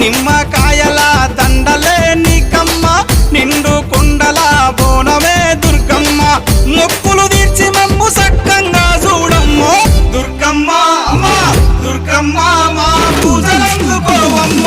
నిమ్మకాయల దండలే నీకమ్మ నిండు కుండల బోనమే దుర్గమ్మ. మొక్కులు తీర్చి మమ్ము సక్కంగా చూడమ్మో. దుర్గమ్మ అమ్మ దుర్గమ్మ మా పూజలందుకోవమ్మ.